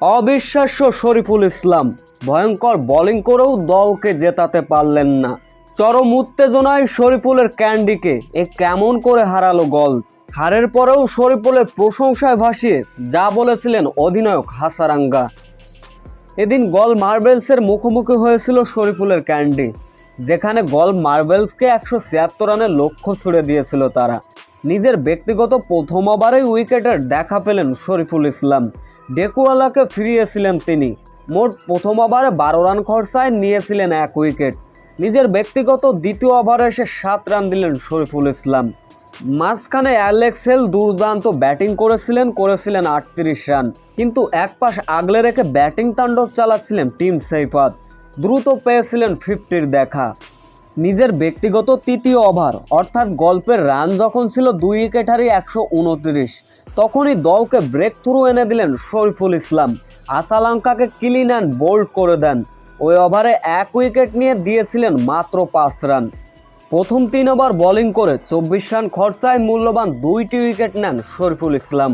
অবিশ্বাস্য শরীফুল ইসলাম। ভয়ঙ্কর বোলিং করেও দলকে জেতাতে পারলেন না। চরম উত্তেজনায় শরীফুলের ক্যান্ডিকে এ কেমন করে হারালো গল? হারের পরেও শরীফুলের প্রশংসায় ভাসিয়ে যা বলেছিলেন অধিনায়ক হাসারাঙ্গা। এদিন গল মার্বেলসের মুখোমুখি হয়েছিল শরীফুলের ক্যান্ডি, যেখানে গল মার্বেলসকে একশো ছিয়াত্তর রানের লক্ষ্য ছুড়ে দিয়েছিল তারা। নিজের ব্যক্তিগত প্রথম উইকেটের দেখা পেলেন শরীফুল ইসলাম। ডেকুয়ালাকে ফিরিয়েছিলেন তিনি। মোট প্রথম ওভারে বারো রান খরচায় নিয়েছিলেন এক উইকেট। নিজের ব্যক্তিগত দ্বিতীয় ওভারে এসে সাত রান দিলেন শরীফুল ইসলাম। মাঝখানে অ্যালেক্সেল দুর্দান্ত ব্যাটিং করেছিলেন করেছিলেন আটত্রিশ রান। কিন্তু এক পাশ আগলে রেখে ব্যাটিং তাণ্ডব চালাচ্ছিলেন টিম সেইফাত। দ্রুত পেয়েছিলেন ফিফটির দেখা। নিজের ব্যক্তিগত তৃতীয় ওভার, অর্থাৎ গল্পের রান যখন ছিল দুই উইকেট হারিয়ে একশো উনত্রিশ। তখনই দলকে ব্রেক থ্রু এনে দিলেন শরীফুল ইসলাম। আসালাঙ্কাকে ক্লিন অ্যান্ড বোল্ড করে দেন। ওই ওভারে এক উইকেট নিয়ে দিয়েছিলেন মাত্র পাঁচ রান। প্রথম তিন ওভার বোলিং করে চব্বিশ রান খরচায় মূল্যবান দুইটি উইকেট নেন শরীফুল ইসলাম।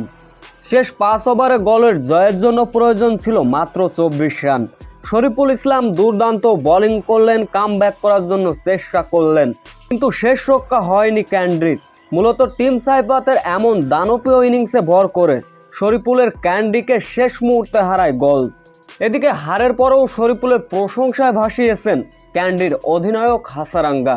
শেষ পাঁচ ওভারে গলের জয়ের জন্য প্রয়োজন ছিল মাত্র চব্বিশ রান। শরীফুল ইসলাম দুর্দান্ত বোলিং করলেন কাম করার জন্য চেষ্টা করলেন, কিন্তু শেষ রক্ষা হয়নি ক্যান্ড্রিক মূলত টিম সাইফাতের এমন দানপীয় ইনিংসে ভর করে শরীফুলের ক্যান্ডিকে শেষ মুহূর্তে হারায় গল। এদিকে হারের পরেও শরীফুলের প্রশংসায় ভাসিয়েছেন ক্যান্ডির অধিনায়ক হাসারাঙ্গা।